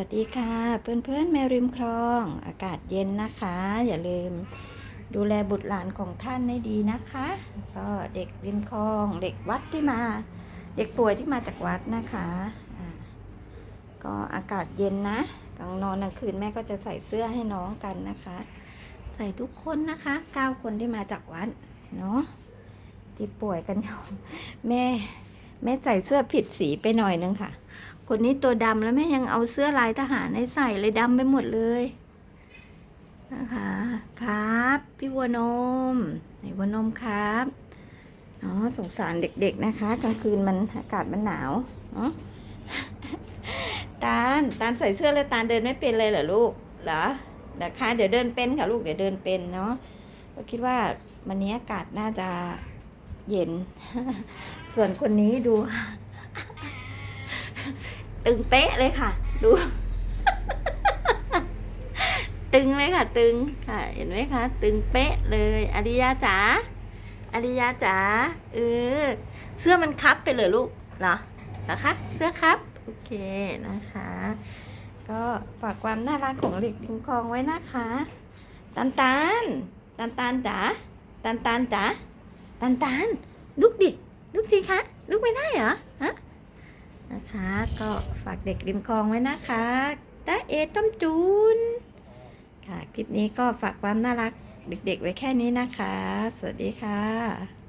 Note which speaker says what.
Speaker 1: วัสดีค่ะ เพื่อนๆแมวริมคลอง อากาศเย็นนะคะ อย่าลืมดูแลบุตรหลานของท่านให้ดีนะคะ ก็เด็กริมคลอง เด็กวัดที่มา เด็กป่วยที่มาจากวัดนะคะอ่าก็อากาศเย็นนะกลางนอนกลางคืนแม่ก็จะใส่เสื้อให้น้องกันนะคะ ใส่ทุกคนนะคะเก้าคนที่มาจากวัดเนาะที่ป่วยกันอยู่แม่แม่ใส่เสื้อผิดสีไปหน่อยนึงค่ะ คนนี้ตัวดำแล้วแม่ยังเอาเสื้อลายทหารให้ใส่เลยดำไปหมดเลยนะคะครับ พี่วัวนมไหนวัวนมครับอ๋อสงสารเด็กๆนะคะกลางคืนมันอากาศมันหนาวเนาะตาลตาลใส่เสื้อแล้วตาลเดินไม่เป็นเลยเหรอลูกเหรอนะคะเดี๋ยวเดินเป็นค่ะลูกเดี๋ยวเดินเป็นเนาะก็คิดว่าวันนี้อากาศน่าจะเย็น ส่วนคนนี้ดู ตึงเป๊ะเลยค่ะ ดู ตึงเลยค่ะ ตึงค่ะ เห็นไหมคะ ตึงเป๊ะเลยอริยาจ๋าอริยาจ๋าเออเสื้อมันคับไปเลยลูกเหรอเหรอคะ เสื้อครับ โอเคนะคะ ก็ฝากความน่ารักของเด็กดิงคองไว้นะคะ ตันตันตันตันจ๋าตันตันจ๋าตันตันลุกดิลุกสิคะลุกไม่ได้เหรอฮะ นะคะ ก็ฝากเด็กริมคลองไว้นะคะตาเอต้มจูน ค่ะ คลิปนี้ก็ฝากความน่ารักเด็กๆไว้แค่นี้นะคะ สวัสดีค่ะ